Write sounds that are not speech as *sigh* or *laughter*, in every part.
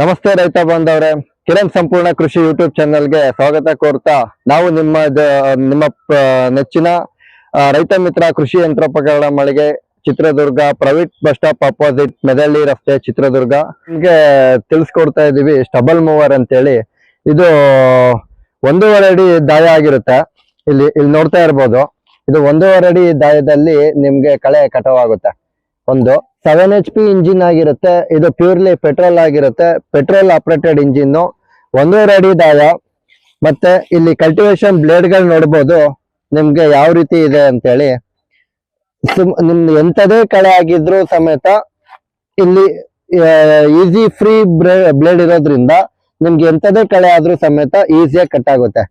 ನಮಸ್ತೆ ರೈತ ಬಾಂಧವ್ರೆ. ಕಿರಣ್ ಸಂಪೂರ್ಣ ಕೃಷಿ ಯೂಟ್ಯೂಬ್ ಚಾನೆಲ್ಗೆ ಸ್ವಾಗತ ಕೋರ್ತಾ ನಾವು ನಿಮ್ಮ ನಿಮ್ಮ ನೆಚ್ಚಿನ ರೈತ ಮಿತ್ರ ಕೃಷಿ ಯಂತ್ರೋಪಕರಣ ಮಳಿಗೆ Chitradurga private bus stop opposite Medahalli ರಸ್ತೆ ಚಿತ್ರದುರ್ಗ. ನಿಮ್ಗೆ ತಿಳಿಸ್ಕೊಡ್ತಾ ಇದೀವಿ ಸ್ಟಬಲ್ ಮೂವರ್ ಅಂತೇಳಿ. ಇದು ಒಂದೂವರೆ ಅಡಿ ದಾಯ ಆಗಿರುತ್ತೆ. ಇಲ್ಲಿ ಇಲ್ಲಿ ನೋಡ್ತಾ ಇರ್ಬೋದು. ಇದು ಒಂದೂವರೆ ಅಡಿ ದಾಯದಲ್ಲಿ ನಿಮ್ಗೆ ಕಳೆ ಕಟಾವಾಗುತ್ತೆ. ಒಂದು ಸೆವೆನ್ ಎಚ್ ಪಿ ಇಂಜಿನ್ ಆಗಿರುತ್ತೆ ಇದು ಪ್ಯೂರ್ಲಿ ಪೆಟ್ರೋಲ್ ಆಗಿರುತ್ತೆ ಪೆಟ್ರೋಲ್ ಆಪರೇಟೆಡ್ ಇಂಜಿನ್ ಒಂದೂವರೆ ಅಡಿ ದಾಯ ಮತ್ತೆ ಇಲ್ಲಿ ಕಲ್ಟಿವೇಶನ್ ಬ್ಲೇಡ್ಗಳು ನೋಡ್ಬೋದು ನಿಮ್ಗೆ ಯಾವ ರೀತಿ ಇದೆ ಅಂತೇಳಿ ಸುಮ್ ನಿಮ್ದು ಎಂತದೇ ಕಳೆ ಆಗಿದ್ರು ಸಮೇತ ಇಲ್ಲಿ ಈಸಿ ಫ್ರೀ ಬ್ಲೇಡ್ ಇರೋದ್ರಿಂದ ನಿಮ್ಗೆ ಎಂತದೇ ಕಳೆ ಆದ್ರೂ ಸಮೇತ ಈಸಿಯಾಗಿ ಕಟ್ ಆಗುತ್ತೆ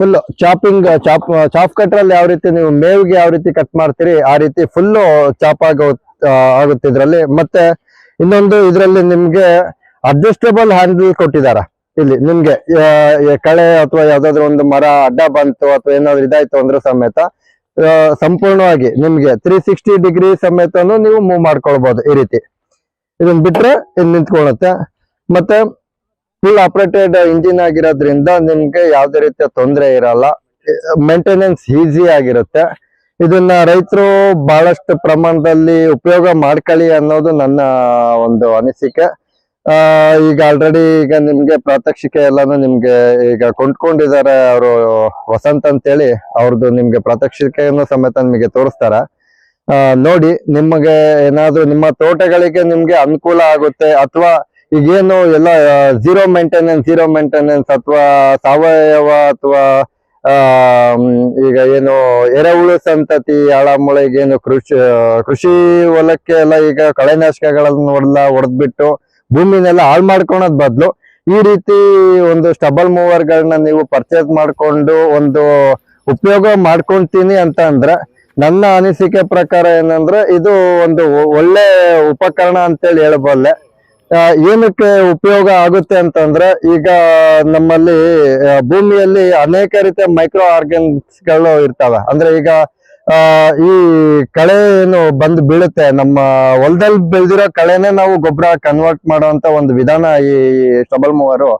ಫುಲ್ ಚಾಪಿಂಗ್ ಚಾಪ್ ಚಾಪ್ ಕಟ್ರಲ್ಲಿ ಯಾವ ರೀತಿ ನೀವು ಮೇವ್ಗೆ ಯಾವ ರೀತಿ ಕಟ್ ಮಾಡ್ತೀರಿ ಆ ರೀತಿ ಫುಲ್ಲು ಚಾಪ್ ಆಗೋ ಆಗುತ್ತೆ ಇದ್ರಲ್ಲಿ. ಮತ್ತೆ ಇನ್ನೊಂದು ಇದರಲ್ಲಿ ನಿಮ್ಗೆ ಅಡ್ಜಸ್ಟೇಬಲ್ ಹ್ಯಾಂಡಲ್ ಕೊಟ್ಟಿದಾರ. ಇಲ್ಲಿ ನಿಮ್ಗೆ ಕಳೆ ಅಥವಾ ಯಾವ್ದಾದ್ರು ಒಂದು ಮರ, ಅಡ್ಡ ಬಂತು ಅಥವಾ ಏನಾದ್ರು ಇದಾಯ್ತು ಅಂದ್ರೆ ಸಮೇತ ಸಂಪೂರ್ಣವಾಗಿ ನಿಮ್ಗೆ ತ್ರೀ ಸಿಕ್ಸ್ಟಿ ಡಿಗ್ರಿ ಸಮೇತನು ನೀವು ಮೂವ್ ಮಾಡ್ಕೊಳ್ಬಹುದು ಈ ರೀತಿ. ಇದನ್ನ ಬಿಟ್ರೆ ಇದು ನಿಂತ್ಕೊಳ್ಳುತ್ತೆ ಮತ್ತೆ ಫುಲ್ ಆಪರೇಟೆಡ್ ಇಂಜಿನ್ ಆಗಿರೋದ್ರಿಂದ ನಿಮ್ಗೆ ಯಾವ್ದೇ ರೀತಿಯ ತೊಂದರೆ ಇರಲ್ಲ. ಮೇಂಟೆನೆನ್ಸ್ ಈಸಿ ಆಗಿರುತ್ತೆ. ಇದನ್ನ ರೈತರು ಬಹಳಷ್ಟು ಪ್ರಮಾಣದಲ್ಲಿ ಉಪಯೋಗ ಮಾಡ್ಕೊಳ್ಳಿ ಅನ್ನೋದು ನನ್ನ ಒಂದು ಅನಿಸಿಕೆ. ಈಗ ಆಲ್ರೆಡಿ ಈಗ ನಿಮ್ಗೆ ಪ್ರಾತ್ಯಕ್ಷಿಕೆ ಎಲ್ಲಾನು ನಿಮ್ಗೆ ಈಗ ಕೊಂಡ್ಕೊಂಡಿದ್ದಾರೆ ಅವರು ವಸಂತ್ ಅಂತೇಳಿ ಅವ್ರದ್ದು ನಿಮ್ಗೆ ಪ್ರಾತ್ಯಕ್ಷಿಕೆಯನ್ನು ಸಮೇತ ನಿಮಗೆ ತೋರಿಸ್ತಾರ. ನೋಡಿ, ನಿಮಗೆ ಏನಾದ್ರೂ ನಿಮ್ಮ ತೋಟಗಳಿಗೆ ನಿಮ್ಗೆ ಅನುಕೂಲ ಆಗುತ್ತೆ ಅಥವಾ ಈಗೇನು ಎಲ್ಲ ಝೀರೋ ಮೇಂಟೆನೆನ್ಸ್ ಝೀರೋ ಮೇಂಟೆನೆನ್ಸ್ ಅಥವಾ ಸಾವಯವ ಅಥವಾ ಈಗ ಏನು ಎರೆಹುಳು ಸಂತತಿ ಏನು ಕೃಷಿ ಕೃಷಿ ಹೊಲಕ್ಕೆ ಎಲ್ಲ ಈಗ ಕಳೆನಾಶಕಗಳನ್ನ ಹೊಡೆದ, ಹೊಡೆದ್ಬಿಟ್ಟು ಭೂಮಿನೆಲ್ಲ ಹಾಳು ಮಾಡ್ಕೊಳೋದ್ ಬದಲು ಈ ರೀತಿ ಒಂದು ಸ್ಟಬಲ್ ಮೂವರ್ ಗಳನ್ನ ನೀವು ಪರ್ಚೇಸ್ ಮಾಡ್ಕೊಂಡು ಒಂದು ಉಪಯೋಗ ಮಾಡ್ಕೊಂತೀನಿ ಅಂತ ಅಂದ್ರೆ ನನ್ನ ಅನಿಸಿಕೆ ಪ್ರಕಾರ ಏನಂದ್ರೆ ಇದು ಒಂದು ಒಳ್ಳೆ ಉಪಕರಣ ಅಂತೇಳಿ ಹೇಳಬಲ್ಲೆ. ಏನಕ್ಕೆ ಉಪಯೋಗ ಆಗುತ್ತೆ ಅಂತಂದ್ರೆ ಈಗ ನಮ್ಮಲ್ಲಿ ಭೂಮಿಯಲ್ಲಿ ಅನೇಕ ರೀತಿಯ ಮೈಕ್ರೋ ಆರ್ಗನ್ಸ್ಗಳು ಇರ್ತವೆ. ಅಂದ್ರೆ ಈಗ ಈ ಕಳೆ ಏನು ಬಂದು ಬೀಳುತ್ತೆ, ನಮ್ಮ ಹೊಲದಲ್ಲಿ ಬೆಳೆದಿರೋ ಕಳೆನೆ ನಾವು ಗೊಬ್ಬರ ಕನ್ವರ್ಟ್ ಮಾಡುವಂತ ಒಂದು ವಿಧಾನ ಈ ಸಬಲ್ ಮೂವರು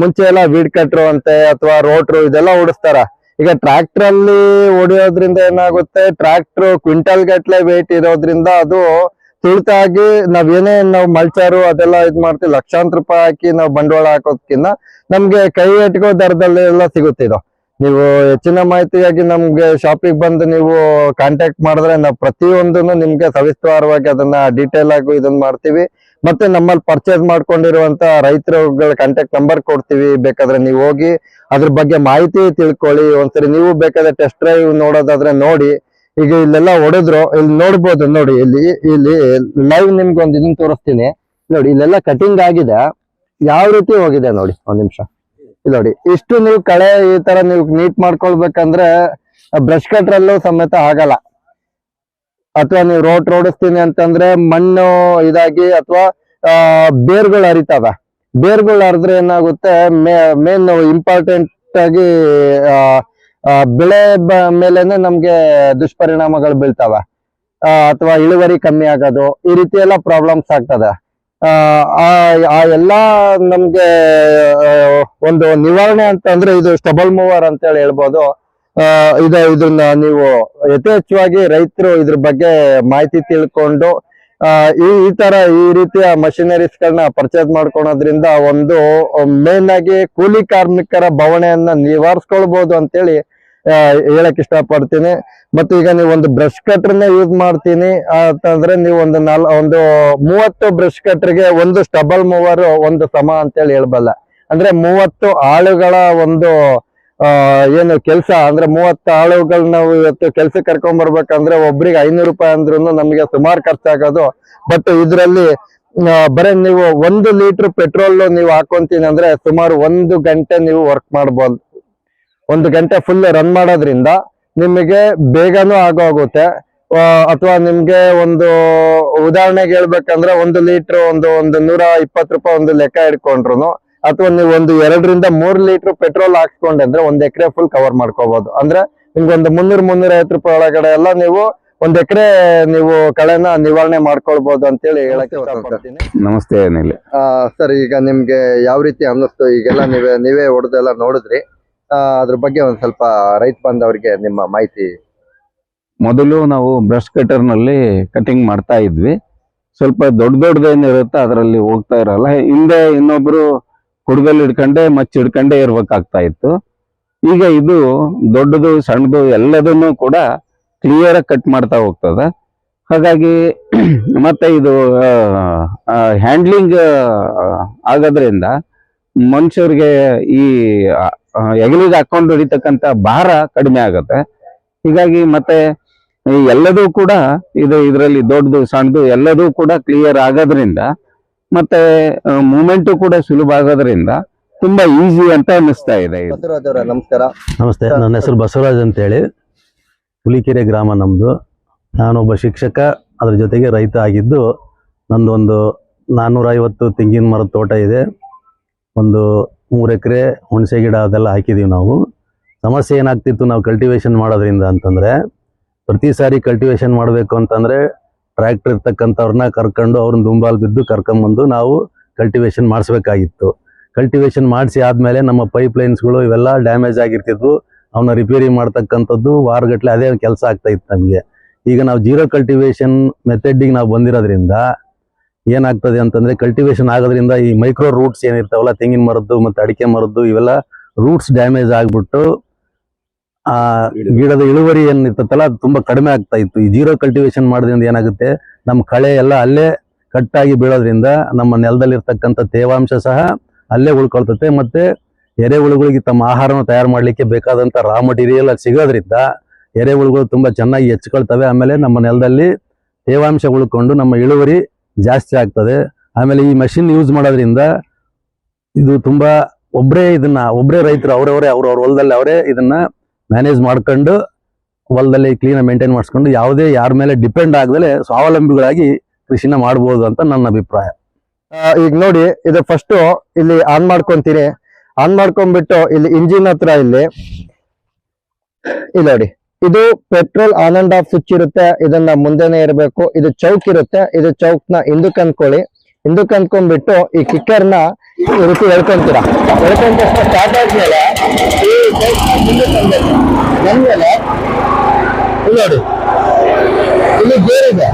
ಮುಂಚೆ ಎಲ್ಲ ವೀಡ್ ಕಟ್ರು ಅಂತೆ ಅಥವಾ ರೋಟ್ರು ಇದೆಲ್ಲ ಓಡಿಸ್ತಾರ. ಈಗ ಟ್ರ್ಯಾಕ್ಟರ್ ಅಲ್ಲಿ ಹೊಡಿಯೋದ್ರಿಂದ ಏನಾಗುತ್ತೆ, ಟ್ರ್ಯಾಕ್ಟರ್ ಕ್ವಿಂಟಲ್ ಗಟ್ಲೆ ವೇಟ್ ಇರೋದ್ರಿಂದ ಅದು ತುಳಿತಾಗಿ ನಾವ್ ಏನೇ ನಾವು ಮಲ್ಚಾರು ಅದೆಲ್ಲ ಇದ್ ಮಾಡ್ತೀವಿ. ಲಕ್ಷಾಂತರ ರೂಪಾಯಿ ಹಾಕಿ ನಾವು ಬಂಡವಾಳ ಹಾಕೋದ್ಕಿಂತ ನಮ್ಗೆ ಕೈ ಎಟ್ಕೋ ದರದಲ್ಲಿ ಎಲ್ಲ ಸಿಗುತ್ತೆ ಇದು. ನೀವು ಹೆಚ್ಚಿನ ಮಾಹಿತಿಯಾಗಿ ನಮ್ಗೆ ಶಾಪಿಗೆ ಬಂದು ನೀವು ಕಾಂಟ್ಯಾಕ್ಟ್ ಮಾಡಿದ್ರೆ ನಾವು ಪ್ರತಿಯೊಂದನ್ನು ನಿಮ್ಗೆ ಸವಿಸ್ತಾರವಾಗಿ ಅದನ್ನ ಡೀಟೇಲ್ ಆಗಿ ಇದನ್ನ ಮಾಡ್ತೀವಿ. ಮತ್ತೆ ನಮ್ಮಲ್ಲಿ ಪರ್ಚೇಸ್ ಮಾಡ್ಕೊಂಡಿರುವಂತ ರೈತರುಗಳ ಕಾಂಟ್ಯಾಕ್ಟ್ ನಂಬರ್ ಕೊಡ್ತೀವಿ. ಬೇಕಾದ್ರೆ ನೀವು ಹೋಗಿ ಅದ್ರ ಬಗ್ಗೆ ಮಾಹಿತಿ ತಿಳ್ಕೊಳ್ಳಿ. ಒಂದ್ಸರಿ ನೀವು ಬೇಕಾದ್ರೆ ಟೆಸ್ಟ್ ಡ್ರೈವ್ ನೋಡೋದಾದ್ರೆ ನೋಡಿ. ಈಗ ಇಲ್ಲೆಲ್ಲ ಹೊಡೆದ್ರು ಇಲ್ಲಿ ನೋಡ್ಬೋದು ನೋಡಿ ಇಲ್ಲಿ ಇಲ್ಲಿ ಲೈವ್ ನಿಮ್ಗೆ ಒಂದ್ ಇದನ್ನ ತೋರಿಸ್ತೀನಿ. ನೋಡಿ ಇಲ್ಲೆಲ್ಲ ಕಟಿಂಗ್ ಆಗಿದೆ. ಯಾವ ರೀತಿ ಹೋಗಿದೆ ನೋಡಿ ಒಂದ್ ನಿಮಿಷ. ನೋಡಿ ಇಷ್ಟು ನೀವು ಕಳೆ ಈ ತರ ನೀವು ನೀಟ್ ಮಾಡ್ಕೊಳ್ಬೇಕಂದ್ರೆ ಬ್ರಷ್ ಕಟ್ರಲ್ಲೂ ಸಮೇತ ಆಗಲ್ಲ. ಅಥವಾ ನೀವು ರೋಡ್ ರೋಡಿಸ್ತೀನಿ ಅಂತಂದ್ರೆ ಮಣ್ಣು ಇದಾಗಿ ಅಥವಾ ಬೇರ್ಗಳು ಹರಿತಾವ ಬೇರ್ಗಳು ಹರಿದ್ರೆ ಏನಾಗುತ್ತೆ ಮೇನ್ ಇಂಪಾರ್ಟೆಂಟ್ ಆಗಿ ಆ, ಆ, ಬೆಳೆ ಮೇಲೆನೆ ನಮ್ಗೆ ದುಷ್ಪರಿಣಾಮಗಳು ಬೀಳ್ತಾವ. ಅಥವಾ ಇಳುವರಿ ಕಮ್ಮಿ ಆಗೋದು ಈ ರೀತಿ ಎಲ್ಲ ಪ್ರಾಬ್ಲಮ್ಸ್ ಆಗ್ತದೆ. ಆ, ಎಲ್ಲ ನಮ್ಗೆ ಒಂದು ನಿವಾರಣೆ ಅಂತ ಅಂದ್ರೆ ಇದು ಸ್ಟಬಲ್ ಮೂವರ್ ಅಂತ ಹೇಳಿ ಹೇಳ್ಬೋದು. ಇದು ಇದನ್ನ ನೀವು ಯಥೇಚ್ಛವಾಗಿ ರೈತರು ಇದ್ರ ಬಗ್ಗೆ ಮಾಹಿತಿ ತಿಳ್ಕೊಂಡು ಈ ಈ ತರ ಈ ರೀತಿಯ ಮಷಿನರೀಸ್ ಗಳನ್ನ ಪರ್ಚೇಸ್ ಮಾಡ್ಕೊಳೋದ್ರಿಂದ ಒಂದು ಮೇನ್ ಆಗಿ ಕೂಲಿ ಕಾರ್ಮಿಕರ ಬವಣೆಯನ್ನ ನಿವಾರಿಸ್ಕೊಳ್ಬಹುದು ಅಂತೇಳಿ ಹೇಳಕ್ ಇಷ್ಟಪಡ್ತೀನಿ. ಮತ್ತೆ ಈಗ ನೀವು ಒಂದು ಬ್ರಷ್ ಕಟ್ರನ್ನ ಯೂಸ್ ಮಾಡ್ತೀನಿ ಅಂತಂದ್ರೆ ನೀವು ಒಂದು ನಾಲ್, ಒಂದು ಮೂವತ್ತು ಬ್ರಷ್ ಕಟ್ರಿಗೆ ಒಂದು ಸ್ಟಬಲ್ ಮೂವರ್ ಒಂದು ಸಮ ಅಂತೇಳಿ ಹೇಳ್ಬಲ್ಲ. ಅಂದ್ರೆ ಮೂವತ್ತು ಆಳುಗಳ ಒಂದು ಏನು ಕೆಲಸ, ಅಂದ್ರೆ ಮೂವತ್ತು ಆಳುಗಳು ನಾವು ಇವತ್ತು ಕೆಲ್ಸಕ್ಕೆ ಕರ್ಕೊಂಡ್ ಬರ್ಬೇಕಂದ್ರೆ ಒಬ್ರಿಗೆ ಐನೂರು ರೂಪಾಯಿ ಅಂದ್ರೂ ನಮಗೆ ಸುಮಾರು ಖರ್ಚಾಗೋದು. ಬಟ್ ಇದ್ರಲ್ಲಿ ಬರೀ ನೀವು ಒಂದು ಲೀಟರ್ ಪೆಟ್ರೋಲ್ ನೀವು ಹಾಕೊಂತೀನಿ ಅಂದ್ರೆ ಸುಮಾರು ಒಂದು ಗಂಟೆ ನೀವು ವರ್ಕ್ ಮಾಡ್ಬೋದು. ಒಂದು ಗಂಟೆ ಫುಲ್ ರನ್ ಮಾಡೋದ್ರಿಂದ ನಿಮಗೆ ಬೇಗನೂ ಆಗೋಗುತ್ತೆ. ಅಥವಾ ನಿಮ್ಗೆ ಒಂದು ಉದಾಹರಣೆಗೆ ಹೇಳ್ಬೇಕಂದ್ರೆ ಒಂದು ಲೀಟರ್ ಒಂದು ಒಂದು ನೂರ ಇಪ್ಪತ್ತು ರೂಪಾಯಿ ಒಂದು ಲೆಕ್ಕ ಇಟ್ಕೊಂಡ್ರು ಅಥವಾ ನೀವು ಒಂದು ಎರಡರಿಂದ ಮೂರು ಲೀಟರ್ ಪೆಟ್ರೋಲ್ ಹಾಕ್ಸ್ಕೊಂಡ್ರೆ ಒಂದ್ ಎಕರೆ ಫುಲ್ ಕವರ್ ಮಾಡ್ಕೋಬಹುದು ಅಂದ್ರೆ ನಿಮ್ಗೆ ಒಂದು ಮುನ್ನೂರ್ ಮುನ್ನೂರ ಐವತ್ತು ರೂಪಾಯಿ ಒಳಗಡೆ ಎಲ್ಲ ನೀವು ಒಂದ್ ಎಕರೆ ನೀವು ಕಳೆನ ನಿವಾರಣೆ ಮಾಡ್ಕೊಳ್ಬಹುದು ಅಂತೇಳಿ ಹೇಳಿ ಇಷ್ಟಪಡ್ತೀನಿ. ನಮಸ್ತೆ ಸರ್ ಈಗ ನಿಮ್ಗೆ ಯಾವ ರೀತಿ ಅನ್ನಿಸ್ತು? ಈಗೆಲ್ಲ ನೀವೇ ನೀವೇ ಹೊಡೆದೆಲ್ಲ ನೋಡಿದ್ರಿ. ಅದ್ರ ಬಗ್ಗೆ ಒಂದ್ ಸ್ವಲ್ಪ ರೈತ ಬಂದವರಿಗೆ ನಿಮ್ಮ ಮಾಹಿತಿ. ಮೊದಲು ನಾವು ಬ್ರಷ್ ಕಟರ್ನಲ್ಲಿ ಕಟಿಂಗ್ ಮಾಡ್ತಾ ಇದ್ವಿ. ಸ್ವಲ್ಪ ದೊಡ್ಡ ದೊಡ್ಡದೇನಿರುತ್ತೆ ಅದರಲ್ಲಿ ಹೋಗ್ತಾ ಇರಲ್ಲ. ಹಿಂದೆ ಇನ್ನೊಬ್ರು ಕುಡ್ಗಲ್ ಹಿಡ್ಕೊಂಡೆ ಮಚ್ಚ ಹಿಡ್ಕೊಂಡೇ ಇರ್ಬೇಕಾಗ್ತಾ ಇತ್ತು. ಈಗ ಇದು ದೊಡ್ಡದು, ಸಣ್ಣದು ಎಲ್ಲದನ್ನು ಕೂಡ ಕ್ಲಿಯರ್ ಆಗಿ ಕಟ್ ಮಾಡ್ತಾ ಹೋಗ್ತದ. ಹಾಗಾಗಿ *clears throat* ಮತ್ತೆ ಇದು ಹ್ಯಾಂಡ್ಲಿಂಗ್ ಆಗೋದ್ರಿಂದ ಮನುಷ್ಯರಿಗೆ ಈ ಹೆಗಲಿಗೆ ಹಾಕೊಂಡು ಹಿಡಿತಕ್ಕಂತ ಭಾರ ಕಡಿಮೆ ಆಗುತ್ತೆ. ಹೀಗಾಗಿ ಮತ್ತೆ ಎಲ್ಲದೂ ಕೂಡ ಇದು ಇದರಲ್ಲಿ ದೊಡ್ಡದು ಸಣ್ಣದು ಎಲ್ಲದೂ ಕೂಡ ಕ್ಲಿಯರ್ ಆಗೋದ್ರಿಂದ ಮತ್ತೆ ಮೂಮೆಂಟು ಕೂಡ ಸುಲಭ ಆಗೋದ್ರಿಂದ ತುಂಬಾ ಈಸಿ ಅಂತ ಅನ್ನಿಸ್ತಾ ಇದೆ ಇದು. ನಮಸ್ಕಾರ. ನಮಸ್ತೆ ನನ್ನ ಹೆಸರು ಬಸವರಾಜ್ ಅಂತೇಳಿ. ಹುಲಿಕೆರೆ ಗ್ರಾಮ ನಮ್ಮದು ನಾನೊಬ್ಬ ಶಿಕ್ಷಕ ಅದ್ರ ಜೊತೆಗೆ ರೈತ ಆಗಿದ್ದು ನಂದೊಂದು ನಾನ್ನೂರೈವತ್ತು ತೆಂಗಿನ ಮರದ ತೋಟ ಇದೆ. ಒಂದು ಮೂರು ಎಕರೆ ಹುಣಸೆ ಗಿಡ ಅದೆಲ್ಲ ಹಾಕಿದ್ದೀವಿ ನಾವು. ಸಮಸ್ಯೆ ಏನಾಗ್ತಿತ್ತು ನಾವು ಕಲ್ಟಿವೇಶನ್ ಮಾಡೋದ್ರಿಂದ ಅಂತಂದರೆ, ಪ್ರತಿ ಸಾರಿ ಕಲ್ಟಿವೇಶನ್ ಮಾಡಬೇಕು ಅಂತಂದರೆ ಟ್ರ್ಯಾಕ್ಟರ್ ಇರ್ತಕ್ಕಂಥವ್ರನ್ನ ಕರ್ಕೊಂಡು ಅವ್ರನ್ನ ದುಂಬಾಲ್ ಬಿದ್ದು ಕರ್ಕೊಂಬಂದು ನಾವು ಕಲ್ಟಿವೇಶನ್ ಮಾಡಿಸ್ಬೇಕಾಗಿತ್ತು. ಕಲ್ಟಿವೇಶನ್ ಮಾಡಿಸಿ ಆದಮೇಲೆ ನಮ್ಮ ಪೈಪ್ ಲೈನ್ಸ್ಗಳು ಇವೆಲ್ಲ ಡ್ಯಾಮೇಜ್ ಆಗಿರ್ತಿದ್ವು. ಅವನ್ನ ರಿಪೇರಿ ಮಾಡ್ತಕ್ಕಂಥದ್ದು ವಾರಗಟ್ಟಲೆ ಅದೇ ಕೆಲಸ ಆಗ್ತಾ ಇತ್ತು ನಮಗೆ. ಈಗ ನಾವು ಜೀರೋ ಕಲ್ಟಿವೇಶನ್ ಮೆಥಡಿಗೆ ನಾವು ಬಂದಿರೋದ್ರಿಂದ ಏನಾಗ್ತದೆ ಅಂತಂದ್ರೆ ಕಲ್ಟಿವೇಶನ್ ಆಗೋದ್ರಿಂದ ಈ ಮೈಕ್ರೋ ರೂಟ್ಸ್ ಏನಿರ್ತಾವಲ್ಲ, ತೆಂಗಿನ ಮರದ್ದು ಮತ್ತೆ ಅಡಿಕೆ ಮರದ್ದು, ಇವೆಲ್ಲ ರೂಟ್ಸ್ ಡ್ಯಾಮೇಜ್ ಆಗ್ಬಿಟ್ಟು, ಆ, ಗಿಡದ ಇಳುವರಿ ಏನಿರ್ತತ್ತಲ್ಲ ಅದು ತುಂಬಾ ಕಡಿಮೆ ಆಗ್ತಾ ಇತ್ತು. ಈ ಜೀರೋ ಕಲ್ಟಿವೇಶನ್ ಮಾಡೋದ್ರಿಂದ ಏನಾಗುತ್ತೆ, ನಮ್ಮ ಕಳೆ ಎಲ್ಲ ಅಲ್ಲೇ ಕಟ್ಟಾಗಿ ಬೀಳೋದ್ರಿಂದ ನಮ್ಮ ನೆಲದಲ್ಲಿರ್ತಕ್ಕಂಥ ತೇವಾಂಶ ಸಹ ಅಲ್ಲೇ ಉಳ್ಕೊಳ್ತತೆ ಮತ್ತೆ ಎರೆಹುಳುಗಳಿಗೆ ತಮ್ಮ ಆಹಾರನ ತಯಾರು ಮಾಡಲಿಕ್ಕೆ ಬೇಕಾದಂಥ ರಾ ಮಟೀರಿಯಲ್ ಸಿಗೋದ್ರಿಂದ ಎರೆಹುಳುಗಳು ತುಂಬಾ ಚೆನ್ನಾಗಿ ಹೆಚ್ಕೊಳ್ತವೆ. ಆಮೇಲೆ ನಮ್ಮ ನೆಲದಲ್ಲಿ ತೇವಾಂಶ ಉಳ್ಕೊಂಡು ನಮ್ಮ ಇಳುವರಿ ಜಾಸ್ತಿ ಆಗ್ತದೆ. ಆಮೇಲೆ ಈ ಮಷಿನ್ ಯೂಸ್ ಮಾಡೋದ್ರಿಂದ ಇದು ತುಂಬಾ ಒಬ್ಬರೇ ಇದನ್ನ ಒಬ್ಬರೇ ರೈತರು ಅವರವರೇ, ಅವ್ರವ್ರ ಹೊಲದಲ್ಲಿ ಅವರೇ ಇದನ್ನ ಮ್ಯಾನೇಜ್ ಮಾಡ್ಕೊಂಡು ಹೊಲದಲ್ಲಿ ಕ್ಲೀನ್ ಮೇಂಟೈನ್ ಮಾಡಿಸ್ಕೊಂಡು ಯಾವುದೇ ಯಾರ ಮೇಲೆ ಡಿಪೆಂಡ್ ಆಗದಲೆ ಸ್ವಾವಲಂಬಿಗಳಾಗಿ ಕೃಷಿನ ಮಾಡ್ಬೋದು ಅಂತ ನನ್ನ ಅಭಿಪ್ರಾಯ. ಈಗ ನೋಡಿ, ಇದು ಫಸ್ಟ್ ಇಲ್ಲಿ ಆನ್ ಮಾಡ್ಕೊಂತೀನಿ. ಆನ್ ಮಾಡ್ಕೊಂಡ್ಬಿಟ್ಟು ಇಲ್ಲಿ ಇಂಜಿನ್ ಹತ್ರ ಇಲ್ಲಿ ಇಲ್ಲಿ ನೋಡಿ. ಇದು petrol on and off switch ಇರುತ್ತೆ, ಇದನ್ನ ಮುಂದೆನೆ ಇರಬೇಕು. ಇದು ಚೌಕ್ ಇರುತ್ತೆ, ಇದು ಚೌಕ್ನ ಹಿಂದಕ್ಕೆ ಅಂದ್ಕೊಳ್ಳಿ ಹಿಂದಕ್ಕೆ ಅಂದ್ಕೊಂಡ್ಬಿಟ್ಟು ಈ ಕಿಕ್ಕರ್ನ ಈ ರೀತಿ ಸ್ಟಾರ್ಟ್ ಆದ್ಮೇಲೆ ಈ ಬಂದ್ಮೇಲೆ ನೋಡಿ. ಇಲ್ಲಿ ಗೇರ್ ಇದೆ.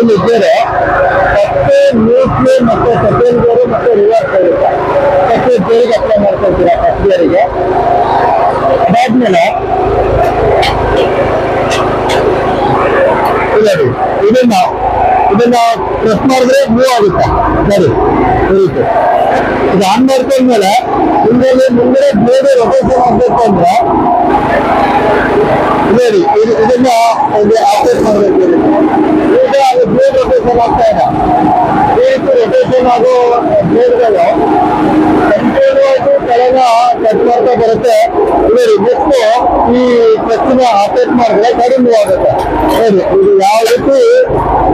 ಇಲ್ಲಿ ಬೇರೆ ಫಸ್ಟ್ ನ್ಯೂಟ್ಲಿ ಮತ್ತೆ ಸೆಕೆಂಡ್ ಗೇರು ಮತ್ತೆ ರಿವರ್ಸ್ ಇರುತ್ತೆ ಗೇರಿಗೆ ಅಪ್ಲೈ ಮಾಡ್ಕೊಳ್ತೀರಾ ಫಸ್ಟ್ ಅದಾದ್ಮೇಲೆ ಇಲ್ಲ ರೀ, ಇದನ್ನ ಪ್ರೆಸ್ ಮಾಡಿದ್ರೆ ಮೂವ್ ಆಗುತ್ತೆ. ಸರಿ. ಸರಿತು ಇದು ಆನ್ ಮಾಡ್ಕೊಂಡ್ಮೇಲೆ ಮುಂದೆ ಮುಂದೆ ಬೇರೆ ರೊಟೇಷನ್ ಆಗ್ಬೇಕು ಅಂದ್ರೆ ನೋಡಿ ಇದು ಇದನ್ನ ಆಪರೇಟ್ ಮಾಡಬೇಕು ಈಗ ಅದು ಬ್ಲೇಡ್ ರೊಟೇಷನ್ ಆಗ್ತಾ ಇದೆ. ಈ ರೀತಿ ರೊಟೇಷನ್ ಆಗೋ ಬ್ಲೇಡ್ಗಳು ಕಂಟಿನ್ಯೂ ಕಟ್ ಮಾಡ್ತಾ ಬರುತ್ತೆ. ನೋಡಿ ನೆಕ್ಸ್ಟ್ ಈ ಕ್ಲಚ್ನ ಆಪರೇಟ್ ಮಾಡಿದ್ರೆ ಕಡಿಮೆ ಆಗುತ್ತೆ. ನೋಡಿ ಇದು ಯಾವ ರೀತಿ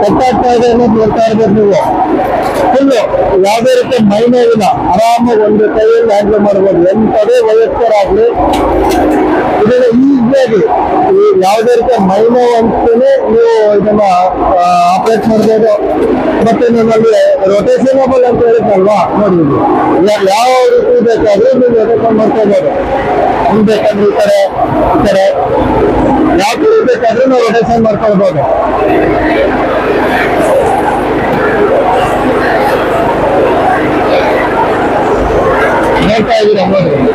ಕಟ್ ಇದೆ ಅನ್ನೋದು ನೋಡ್ತಾ ಇರ್ಬೇಕು ನೀವು. ಫುಲ್ಲು ಯಾವುದೇ ರೀತಿ ಮೈನೇ ಇಲ್ಲ. ಆರಾಮಾಗಿ ಒಂದು ಕೈಯಲ್ಲಿ ಹ್ಯಾಂಡಲ್ ಮಾಡ್ಬೋದು. ಎಂಥದೇ ವಯಸ್ಕರಾಗ್ಲಿ. ಇದನ್ನ ಈಸಿಯಾಗಿ ಯಾವುದೇ ರೀತಿ ಮೈನೋ ಅಂತಲೇ ನೀವು ಇದನ್ನ ಆಪರೇಟ್ ಮಾಡ್ಬೋದು. ಮತ್ತೆ ನಿಮ್ಮಲ್ಲಿ ರೊಟೇಷನಬಲ್ ಅಂತ ಹೇಳಿದ್ನಲ್ವಾ ನೋಡಿ ಯಾವ ರೀತಿ ಬೇಕಾದ್ರೂ ನೀವು ರೊಟೇಷನ್ ಮಾಡ್ಕೋಬೋದು ಹಿಂಗ್ ಬೇಕಾದ್ರೆ ಈ ಕಡೆ ಈ ಕಡೆ. ಯಾವ ಕಡೆ ಬೇಕಾದ್ರೂ ನಾವು ರೊಟೇಷನ್ ಮಾಡ್ಕೊಳ್ಬಹುದು ಹೇಳ್ತಾ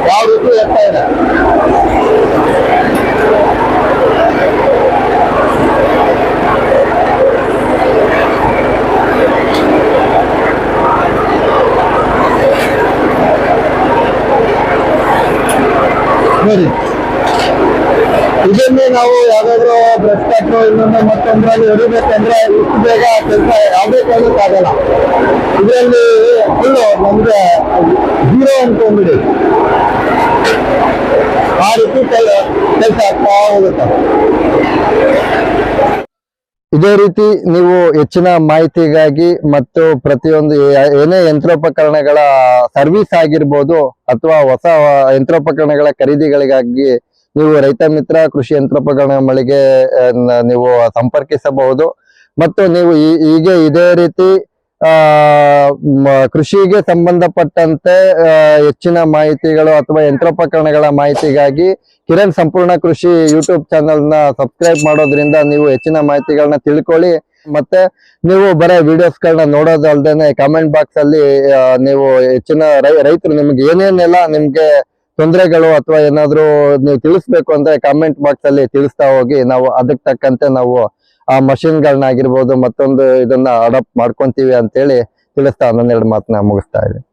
ಯಾವ ರೀತಿ ಹೇಳ್ತಾ ಇದೆ ನೋಡಿ. ಇದನ್ನೇ ನಾವು ಯಾವ್ದಾದ್ರು ಬ್ರಷ್ ಕಟ್ರು ಇನ್ನೊಂದು ಮತ್ತೊಂದ್ರಲ್ಲಿ ಹೊಡಿಬೇಕಂದ್ರೆ ಇಷ್ಟು ಬೇಗ ಕೆಲಸ ಯಾವುದೇ ಆಗಲ್ಲ. ಇದರಲ್ಲಿ ಫುಲ್ಲು ನಮ್ಗೆ ಜೀರೋ ಅನ್ಕೊಂಡ್ಬಿಡಿ. ಆ ರೀತಿ ಕೆಲಸ ಆಗ್ತಾ ಹೋಗುತ್ತೆ. ಇದೇ ರೀತಿ ನೀವು ಹೆಚ್ಚಿನ ಮಾಹಿತಿಗಾಗಿ ಮತ್ತು ಪ್ರತಿಯೊಂದು ಏನೇ ಯಂತ್ರೋಪಕರಣಗಳ ಸರ್ವಿಸ್ ಆಗಿರ್ಬೋದು ಅಥವಾ ಹೊಸ ಯಂತ್ರೋಪಕರಣಗಳ ಖರೀದಿಗಳಿಗಾಗಿ ನೀವು ರೈತ ಮಿತ್ರ ಕೃಷಿ ಯಂತ್ರೋಪಕರಣ ಮಳಿಗೆ ನೀವು ಸಂಪರ್ಕಿಸಬಹುದು. ಮತ್ತು ನೀವು ಹೀಗೆ ಇದೇ ರೀತಿ ಕೃಷಿಗೆ ಸಂಬಂಧಪಟ್ಟಂತೆ ಹೆಚ್ಚಿನ ಮಾಹಿತಿಗಳು ಅಥವಾ ಯಂತ್ರೋಪಕರಣಗಳ ಮಾಹಿತಿಗಾಗಿ ಕಿರಣ್ ಸಂಪೂರ್ಣ ಕೃಷಿ ಯೂಟ್ಯೂಬ್ ಚಾನಲ್ನ ಸಬ್ಸ್ಕ್ರೈಬ್ ಮಾಡೋದ್ರಿಂದ ನೀವು ಹೆಚ್ಚಿನ ಮಾಹಿತಿಗಳನ್ನ ತಿಳ್ಕೊಳ್ಳಿ. ಮತ್ತೆ ನೀವು ಬರೀ ವಿಡಿಯೋಸ್ ಗಳನ್ನ ನೋಡೋದಲ್ದೇನೆ ಕಾಮೆಂಟ್ ಬಾಕ್ಸ್ ಅಲ್ಲಿ ನೀವು ಹೆಚ್ಚಿನ ರೈತರು ನಿಮ್ಗೆ ಏನೇನೆಲ್ಲ ನಿಮ್ಗೆ ತೊಂದರೆಗಳು ಅಥವಾ ಏನಾದ್ರು ನೀವು ತಿಳಿಸ್ಬೇಕು ಅಂದ್ರೆ ಕಾಮೆಂಟ್ ಬಾಕ್ಸ್ ಅಲ್ಲಿ ತಿಳಿಸ್ತಾ ಹೋಗಿ. ನಾವು ಅದಕ್ಕೆ ತಕ್ಕಂತೆ ನಾವು ಆ ಮಷಿನ್ ಗಳನ್ನಾಗಿರ್ಬೋದು ಮತ್ತೊಂದು ಇದನ್ನ ಅಡಾಪ್ಟ್ ಮಾಡ್ಕೊಂತೀವಿ ಅಂತೇಳಿ ತಿಳಿಸ್ತಾ ಒಂದೊಂದೆರಡು ಮಾತನ್ನ ಮುಗಿಸ್ತಾ ಇದ್ದೀನಿ.